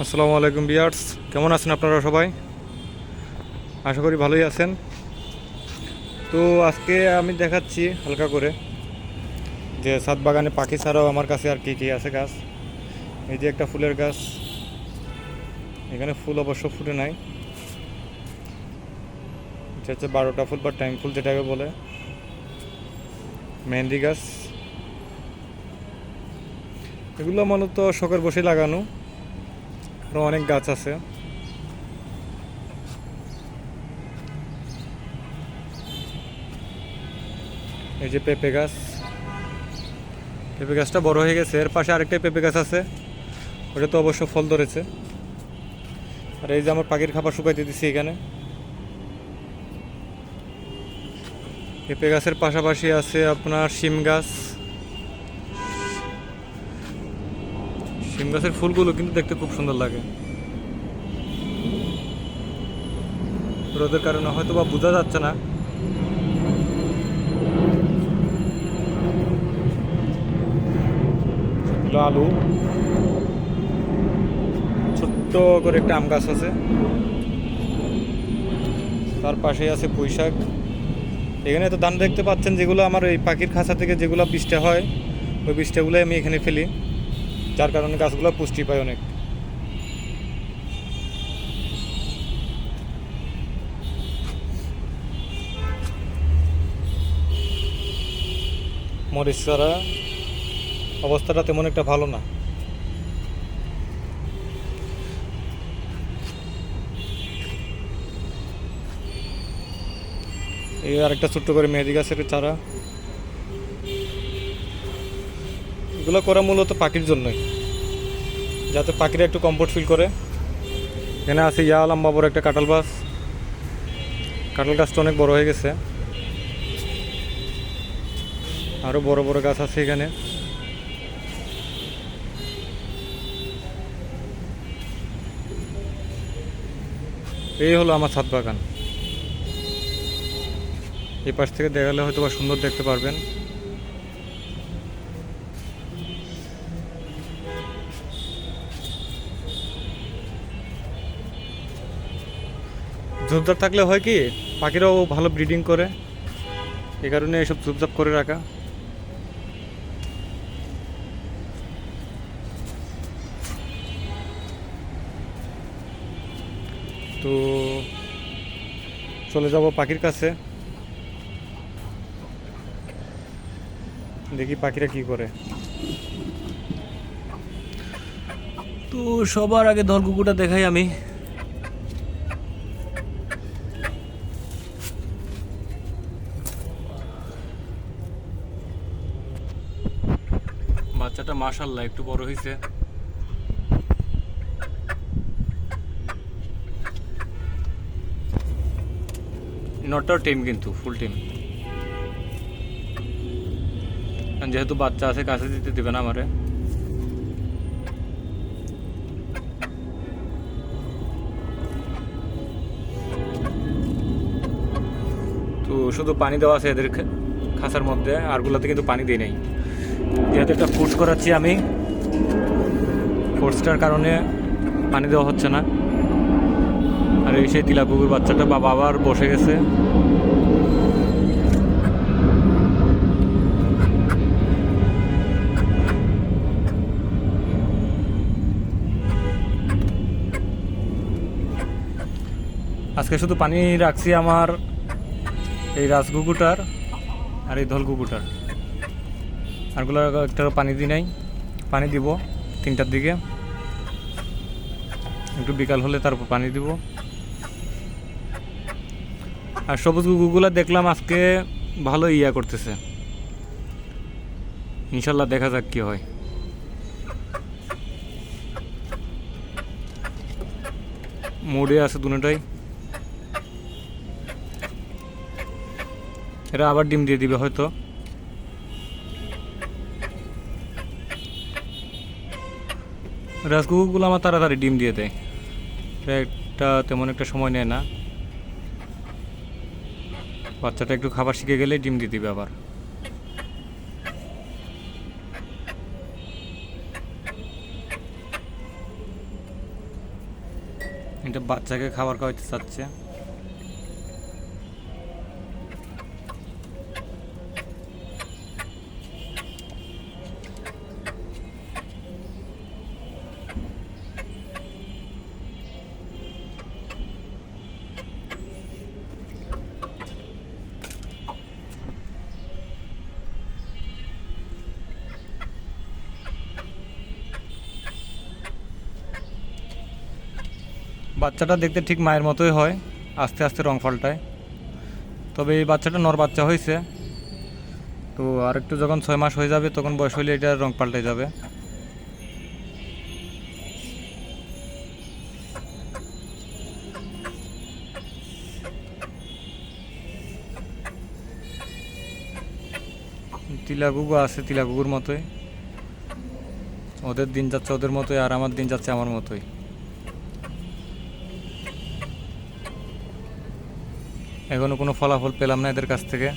আসসালামু আলাইকুম বিয়ার্স। কেমন আছেন আপনারা সবাই? আশা করি ভালোই আছেন। তো আজকে আমি দেখাচ্ছি হালকা করে যে সাত বাগানে পাখি ছাড়াও আমার কাছে আর কী কী আছে গাছ। এই যে একটা ফুলের গাছ। এখানে ফুল অবশ্য ফুটে নাই। এটা হচ্ছে বারোটা ফুল বা টাইম ফুল যেটাকে বলে। মেহেন্দি গাছ। এগুলো মূলত শখের বসে লাগানো। আরও অনেক গাছ আছে। এই যে পেঁপে গাছ। পেঁপে গাছটা বড় হয়ে গেছে। এর পাশে আরেকটা পেঁপে গাছ আছে। ওটা তো অবশ্য ফল ধরেছে। আর এই যে আমার পাখির খাবার শুকাইতে দিছি এখানে। পেঁপে গাছের পাশাপাশি আছে আপনার শিম গাছ। শিম গাছের ফুলগুলো কিন্তু দেখতে খুব সুন্দর লাগে। রোদের কারণে হয়তো বা বোঝা যাচ্ছে না। আলু। ছোট্ট করে একটা আম গাছ আছে। তার পাশেই আছে পুঁই এখানে তো ধান দেখতে পাচ্ছেন যেগুলো আমার এই পাখির খাঁচা থেকে যেগুলো বৃষ্টি হয়, ওই বৃষ্টিগুলো আমি এখানে ফেলি। যার কারণে গাছগুলো পুষ্টি পায় অনেক। মরিচ অবস্থাটা তেমন একটা ভালো না। এই আরেকটা ছোট্ট করে মেহেদি গাছের চারা। এগুলো করা মূলত পাখির জন্যই। যাতে পাখিরা একটু কমফোর্ট ফিল করে। এখানে আছে ইয়া লম্বা একটা কাঁঠাল গাছ। কাঁঠাল গাছটা অনেক বড় হয়ে গেছে। আরও বড় বড় গাছ আছে এখানে। এই হলো আমার ছাদ বাগান। এই পাশ থেকে দেখালে হয়তো বা সুন্দর দেখতে পারবেন। ঝোপঝাপ থাকলে হয় কি, পাখিরাও ভালো ব্রিডিং করে। এই কারণে এসব ঝোপঝাপ করে রাখা। তো চলে যাব পাখির কাছে। দেখি পাখিরা কি করে। তো সবার আগে দরকুকুটা দেখাই আমি। বাচ্চাটা মাশাল্লাহ একটু বড় হয়েছে নটটাও টিম কিন্তু ফুল টিম যেহেতু বাচ্চা আছে, কাছে দিতে দেবে না আমারে। তো শুধু পানি দেওয়া আছে এদের খা- খাঁচার মধ্যে আরগুলোতে কিন্তু পানি দিই নাই। যেহেতু একটা ফোর্স করাচ্ছি আমি ফোর্সটার কারণে পানি দেওয়া হচ্ছে না। আর এই সেই তিলা বাচ্চাটা বাবা আবার বসে গেছে। আজকে শুধু পানি রাখছি আমার এই রাজগুকুটার আর এই ধল কুকুটার আরগুলো একটা পানি দিই নাই। পানি দিব তিনটার দিকে। একটু বিকাল হলে তারপর পানি দিব। আর সবুজ গুগুলা দেখলাম আজকে ভালো ইয়া করতেছে। ইনশাল্লাহ দেখা যাক কি হয়। মোড়ে আছে দুটাই। এরা আবার ডিম দিয়ে দিবে হয়তো। রাজকুকুরগুলো আমার তাড়াতাড়ি ডিম দিয়ে দেয়। একটা তেমন একটা সময় নেয় না। বাচ্চাটা একটু খাবার শিখে গেলে ডিম দিয়ে দিবে আবার। এটা বাচ্চাকে খাবার খাওয়াইতে চাচ্ছে। বাচ্চাটা দেখতে ঠিক মায়ের মতোই হয়, আস্তে আস্তে রং পাল্টায়। তবে এই বাচ্চাটা নর বাচ্চা হয়েছে তো আর একটু যখন ছয় মাস হয়ে যাবে, তখন বয়স হলে এটা রং পাল্টে যাবে। তিলাগুগু আছে তিলাগুগুর মতোই। ওদের দিন যাচ্ছে ওদের মতোই, আর আমার দিন যাচ্ছে আমার মতোই। এখনও কোনো ফলাফল পেলাম না এদের কাছ থেকে।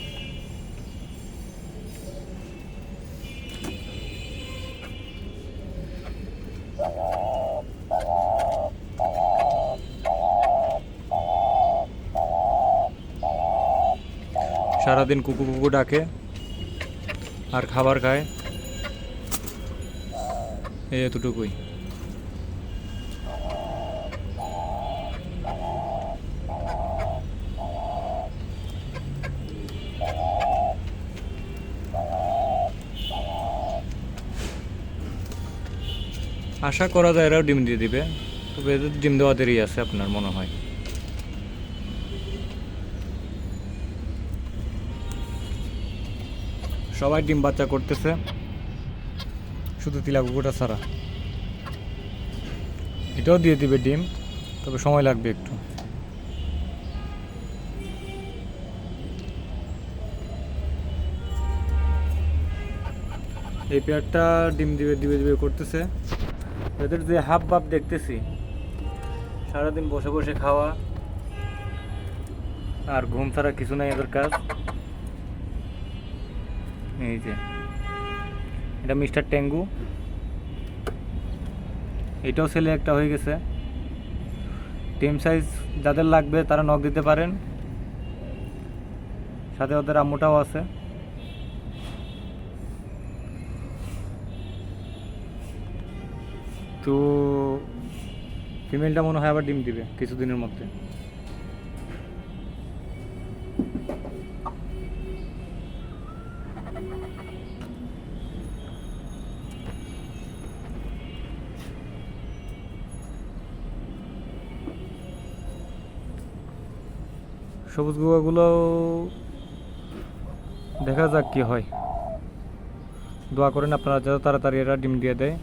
সারাদিন কুকু কুকু ডাকে আর খাবার খায়। এই এতটুকুই। আশা করা যায় এরাও ডিম দিয়ে দিবে। তবে ডিম দেওয়া দেরি আছে আপনার মনে হয়? সবাই ডিম বাচ্চা করতেছে। শুধু তিলা কুকুরটা ছাড়া। এটাও দিয়ে দিবে ডিম, তবে সময় লাগবে একটু। এই পেয়ারটা ডিম দিবে দিবে দিবে করতেছে। এদের যে হাব ভাব দেখতেছি, সারাদিন বসে বসে খাওয়া, আর ঘুম ছাড়া কিছু নাই এদের কাজ। এই যে, এটা মিস্টার ট্যাঙ্গু এটাও ছেলে একটা হয়ে গেছে। টিম সাইজ যাদের লাগবে তারা নখ দিতে পারেন। সাথে ওদের আম্মুটাও আছে। তো ফিমেলটা মনে হয় আবার ডিম দিবে কিছুদিনের মধ্যে। সবুজ গুঁড়াগুলো দেখা যাক কি হয়। দোয়া করেন আপনারা যত তাড়াতাড়ি এরা ডিম দিয়ে দেয়।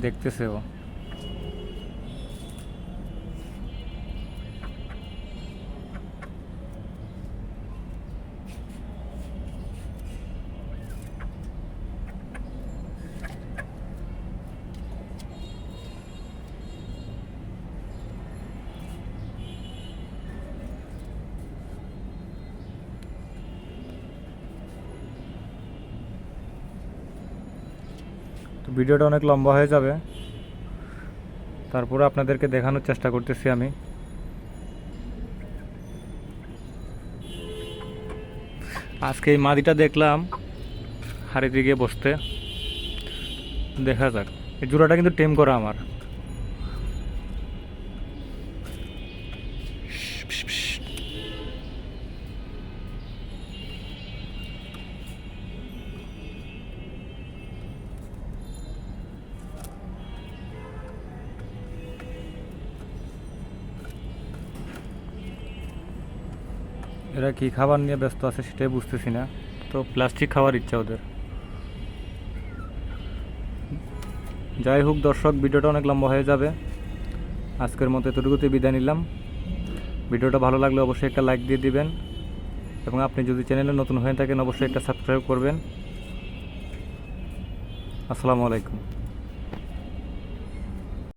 দেখতেছে ও ভিডিওটা অনেক লম্বা হয়ে যাবে। তারপরে আপনাদেরকে দেখানোর চেষ্টা করতেছি আমি। আজকে এই মাদিটা দেখলাম হাড়িতে গিয়ে বসতে। দেখা যাক। এই জোড়াটা কিন্তু টেম করা আমার। এরা কি খাবার নিয়ে ব্যস্ত আছে সেটাই বুঝতেছি না। তো প্লাস্টিক খাওয়ার ইচ্ছা ওদের। যাই হোক দর্শক, ভিডিওটা অনেক লম্বা হয়ে যাবে। আজকের মতো এতটুকুতে বিদায় নিলাম। ভিডিওটা ভালো লাগলে অবশ্যই একটা লাইক দিয়ে দিবেন। এবং আপনি যদি চ্যানেলে নতুন হয়ে থাকেন, অবশ্যই একটা সাবস্ক্রাইব করবেন। আসসালামু আলাইকুম।